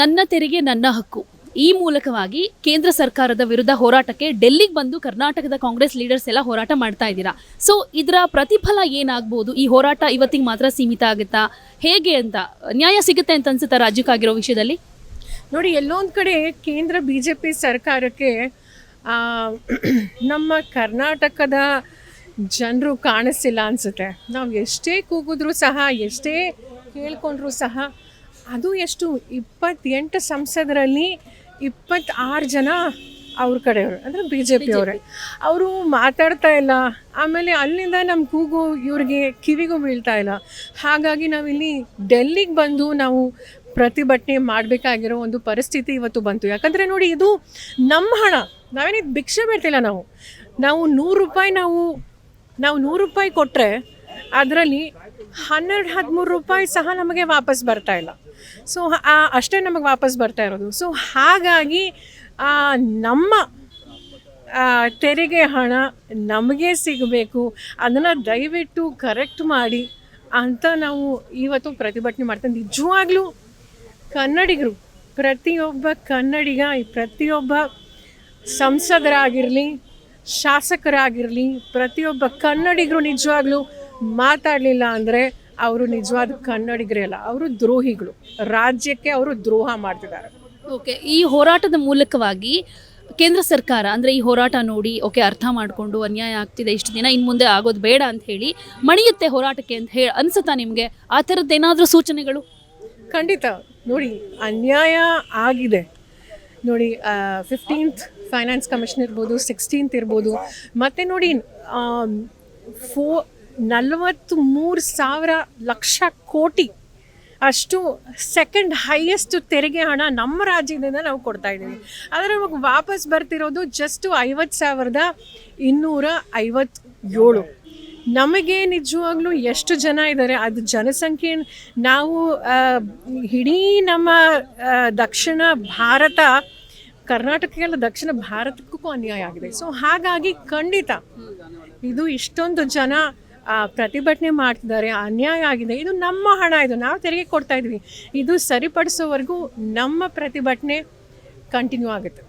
ನನ್ನ ತೆರಿಗೆ ನನ್ನ ಹಕ್ಕು. ಈ ಮೂಲಕವಾಗಿ ಕೇಂದ್ರ ಸರ್ಕಾರದ ವಿರುದ್ಧ ಹೋರಾಟಕ್ಕೆ ಡೆಲ್ಲಿಗೆ ಬಂದು ಕರ್ನಾಟಕದ ಕಾಂಗ್ರೆಸ್ ಲೀಡರ್ಸ್ ಎಲ್ಲ ಹೋರಾಟ ಮಾಡ್ತಾ ಇದ್ದೀರಾ? ಸೊ ಇದರ ಪ್ರತಿಫಲ ಏನಾಗ್ಬೋದು? ಈ ಹೋರಾಟ ಇವತ್ತಿಗೆ ಮಾತ್ರ ಸೀಮಿತ ಆಗುತ್ತಾ? ಹೇಗೆ ಅಂತ, ನ್ಯಾಯ ಸಿಗುತ್ತೆ ಅಂತ ಅನ್ಸುತ್ತಾ ರಾಜ್ಯಕ್ಕಾಗಿರೋ ವಿಷಯದಲ್ಲಿ? ನೋಡಿ, ಎಲ್ಲೊಂದು ಕಡೆ ಕೇಂದ್ರ ಬಿ ಜೆ ಪಿ ಸರ್ಕಾರಕ್ಕೆ ನಮ್ಮ ಕರ್ನಾಟಕದ ಜನರು ಕಾಣಿಸ್ತಿಲ್ಲ ಅನಿಸುತ್ತೆ. ನಾವು ಎಷ್ಟೇ ಕೂಗಿದ್ರೂ ಸಹ, ಎಷ್ಟೇ ಕೇಳ್ಕೊಂಡ್ರೂ ಸಹ ಅದು ಎಷ್ಟು ಇಪ್ಪತ್ತೆಂಟು ಸಂಸದರಲ್ಲಿ ಇಪ್ಪತ್ತಾರು ಜನ ಅವ್ರ ಕಡೆಯವರು ಅಂದರೆ ಬಿ ಜೆ ಪಿಯವರೇ ಅವರು ಮಾತಾಡ್ತಾ ಇಲ್ಲ. ಆಮೇಲೆ ಅಲ್ಲಿಂದ ನಮ್ಮ ಕೂಗು ಇವ್ರಿಗೆ ಕಿವಿಗೂ ಬೀಳ್ತಾ ಇಲ್ಲ. ಹಾಗಾಗಿ ನಾವಿಲ್ಲಿ ಡೆಲ್ಲಿಗೆ ಬಂದು ನಾವು ಪ್ರತಿಭಟನೆ ಮಾಡಬೇಕಾಗಿರೋ ಒಂದು ಪರಿಸ್ಥಿತಿ ಇವತ್ತು ಬಂತು. ಯಾಕಂದರೆ ನೋಡಿ ಇದು ನಮ್ಮ ಹಣ. ನಾವೇನಿದು ಭಿಕ್ಷೆ ಬೀಳ್ತಿಲ್ಲ ನಾವು. ನಾವು ನೂರು ರೂಪಾಯಿ ನಾವು ನಾವು ನೂರು ರೂಪಾಯಿ ಕೊಟ್ಟರೆ ಅದರಲ್ಲಿ ಹನ್ನೆರಡು, ಹದಿಮೂರು ರೂಪಾಯಿ ಸಹ ನಮಗೆ ವಾಪಸ್ ಬರ್ತಾ ಇಲ್ಲ. ಸೊ ಅಷ್ಟೇ ನಮಗೆ ವಾಪಸ್ ಬರ್ತಾ ಇರೋದು. ಸೊ ಹಾಗಾಗಿ ನಮ್ಮ ತೆರಿಗೆ ಹಣ ನಮಗೆ ಸಿಗಬೇಕು. ಅದನ್ನು ದಯವಿಟ್ಟು ಕರೆಕ್ಟ್ ಮಾಡಿ ಅಂತ ನಾವು ಇವತ್ತು ಪ್ರತಿಭಟನೆ ಮಾಡ್ತೇವೆ. ನಿಜವಾಗ್ಲೂ ಕನ್ನಡಿಗರು, ಪ್ರತಿಯೊಬ್ಬ ಕನ್ನಡಿಗ ಪ್ರತಿಯೊಬ್ಬ ಸಂಸದರಾಗಿರಲಿ, ಶಾಸಕರಾಗಿರಲಿ, ಪ್ರತಿಯೊಬ್ಬ ಕನ್ನಡಿಗರು ನಿಜವಾಗ್ಲೂ ಮಾತಾಡಲಿಲ್ಲ ಅಂದರೆ ಅವರು ನಿಜವಾದ ಕನ್ನಡಿಗರೇ ಅಲ್ಲ ಅವರು ದ್ರೋಹಿಗಳು. ರಾಜ್ಯಕ್ಕೆ ಅವರು ದ್ರೋಹ ಮಾಡ್ತಿದ್ದಾರೆ. ಓಕೆ ಈ ಹೋರಾಟದ ಮೂಲಕವಾಗಿ ಕೇಂದ್ರ ಸರ್ಕಾರ ಅಂದರೆ ಈ ಹೋರಾಟ ನೋಡಿ ಓಕೆ ಅರ್ಥ ಮಾಡಿಕೊಂಡು ಅನ್ಯಾಯ ಆಗ್ತಿದೆ ಇಷ್ಟು ದಿನ ಇನ್ನು ಮುಂದೆ ಆಗೋದು ಬೇಡ ಅಂತ ಹೇಳಿ ಮಣಿಯುತ್ತೆ ಹೋರಾಟಕ್ಕೆ ಅಂತ ಹೇಳಿ ಅನ್ಸುತ್ತಾ ನಿಮಗೆ? ಆ ಥರದ್ದೇನಾದರೂ ಸೂಚನೆಗಳು? ಖಂಡಿತ. ನೋಡಿ ಅನ್ಯಾಯ ಆಗಿದೆ. ನೋಡಿ ಫಿಫ್ಟೀನ್ತ್ ಫೈನಾನ್ಸ್ ಕಮಿಷನ್ ಇರ್ಬೋದು ಸಿಕ್ಸ್ಟೀನ್ತ್ ಇರ್ಬೋದು ಮತ್ತು ನೋಡಿ ಫೋ ನಲವತ್ತು ಮೂರು ಸಾವಿರ ಲಕ್ಷ ಕೋಟಿ ಅಷ್ಟು ಸೆಕೆಂಡ್ ಹೈಯೆಸ್ಟ್ ತೆರಿಗೆ ಹಣ ನಮ್ಮ ರಾಜ್ಯದಿಂದ ನಾವು ಕೊಡ್ತಾ ಇದ್ದೀವಿ. ಆದರೆ ನಮಗೆ ವಾಪಸ್ ಬರ್ತಿರೋದು ಜಸ್ಟು ಐವತ್ತು ಸಾವಿರದ ಇನ್ನೂರ ಐವತ್ತೇಳು ನಮಗೆ ನಿಜವಾಗ್ಲೂ ಎಷ್ಟು ಜನ ಇದ್ದಾರೆ, ಅದು ಜನಸಂಖ್ಯೆ ನಾವು ಇಡೀ ನಮ್ಮ ದಕ್ಷಿಣ ಭಾರತ ಕರ್ನಾಟಕಕ್ಕೆಲ್ಲ ದಕ್ಷಿಣ ಭಾರತಕ್ಕೂ ಅನ್ಯಾಯ ಆಗಿದೆ. ಸೊ ಹಾಗಾಗಿ ಖಂಡಿತ ಇದು ಇಷ್ಟೊಂದು ಜನ ಪ್ರತಿಭಟನೆ ಮಾಡ್ತಿದ್ದಾರೆ, ಅನ್ಯಾಯ ಆಗಿದೆ. ಇದು ನಮ್ಮ ಹಣ ಇದು. ನಾವು ತೆರಿಗೆ ಕೊಡ್ತಾ ಇದ್ವಿ. ಇದು ಸರಿಪಡಿಸೋವರೆಗೂ ನಮ್ಮ ಪ್ರತಿಭಟನೆ ಕಂಟಿನ್ಯೂ ಆಗುತ್ತೆ.